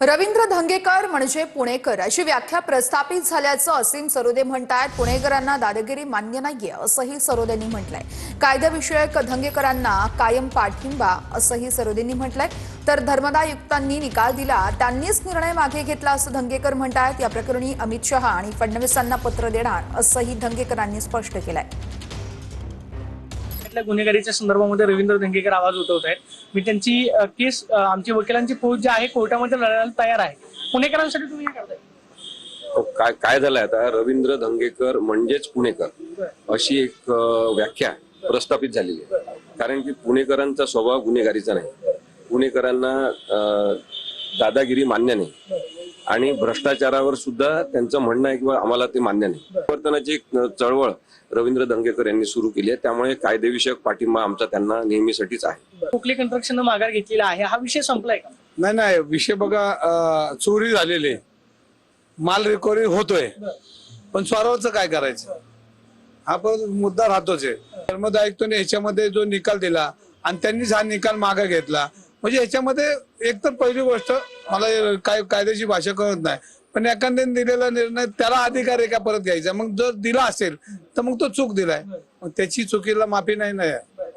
रवींद्र धंगेकर म्हणजे पुणेकर. अशी व्याख्या प्रस्थापित झाल्याचं असीम सरोदे म्हणतायत. पुणेकरांना दादागिरी मान्य नाहीये असंही सरोदेंनी म्हटलंय. कायद्याविषयक धंगेकरांना कायम पाठिंबा असंही सरोदेंनी म्हटलंय. तर धर्मदायुक्तांनी निकाल दिला त्यांनीच निर्णय मागे घेतला असं धंगेकर म्हणतायत. या प्रकरणी अमित शहा आणि फडणवीसांना पत्र देणार असंही धंगेकरांनी स्पष्ट केलंय. त्यातल्या गुन्हेगारीच्या संदर्भामध्ये रवींद्र धंगेकर आवाज उठवत आहेत. मी त्यांची केस आमची वकिलांची फौज जी आहे कोर्टामध्ये लढायला तयार आहे. पुणेकरांसाठी तुम्ही हे करताय. काय काय झालंय आता? रवींद्र धंगेकर म्हणजेच पुणेकर अशी एक व्याख्या प्रस्थापित झालेली आहे. कारण की पुणेकरांचा स्वभाव गुन्हेगारीचा नाही. पुणेकरांना दादागिरी मान्य नाही. आणि भ्रष्टाचारावर सुद्धा त्यांचं म्हणणं आहे किंवा आम्हाला ते मान्य नाही. परिवर्तनाची एक चळवळ रवींद्र धंगेकर यांनी सुरू केली आहे. त्यामुळे कायदेविषयक पाठिंबा आमचा त्यांना नेहमीसाठीच आहे. कोकले कंस्ट्रक्शन माघार घेतलेला आहे? हा विषय संपलाय का? नाही नाही. विषय बघा चोरी झालेली. माल रिकव्हरी होतोय. पण स्वरावरचं काय करायचं? हा पण मुद्दा राहतोच आहे. धर्मद आयुक्तांनी ह्याच्यामध्ये जो निकाल दिला आणि त्यांनीच हा निकाल मागे घेतला म्हणजे ह्याच्यामध्ये एक तर पहिली गोष्ट मला काय कायद्याची भाषा कळत नाही. पण एखाद्याने दिलेला निर्णय त्याला अधिकार आहे का परत घ्यायचा? मग जर दिला असेल तर मग तो चूक दिलाय. मग त्याची चुकीला माफी नाही ना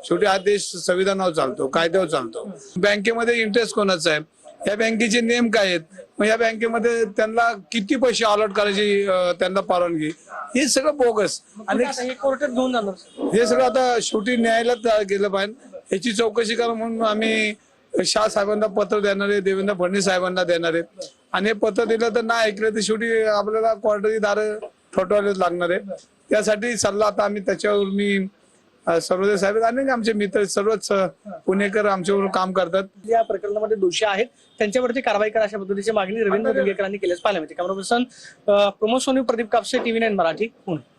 शेवटी हा देश संविधानावर चालतो कायद्यावर चालतो. बँकेमध्ये इंटरेस्ट कोणाचा आहे? या बँकेचे नियम काय आहेत? मग या बँकेमध्ये त्यांना किती पैसे अलॉट करायची त्यांना परवानगी? हे सगळं बोगस. आणि हे कोर्टात घेऊन जाणार. हे सगळं आता शेवटी न्यायालयात गेलं पाहिजे. ह्याची चौकशी करा म्हणून आम्ही शाह साहेबांना पत्र देणार आहे देवेंद्र फडणवीस साहेबांना देणार आहे आणि हे पत्र दिलं तर नाही ऐकलं तर शेवटी आपल्याला क्वार्टरी दार ठोठवायलाच लागणार आहे. त्यासाठी सल्ला आता आम्ही त्याच्यावर मी सर्वोदय साहेब आणि आमचे मित्र सर्वच पुणेकर आमच्यावर काम करतात. या प्रकरणामध्ये दोषी आहेत. त्यांच्यावरती कारवाई करा अशा पद्धतीची मागणी रवींद्र धंगेकरांनी केल्याच पाहायला मिळते. Camera person Pramod Soni Pradeep Kapse TV nine Marathi Pune.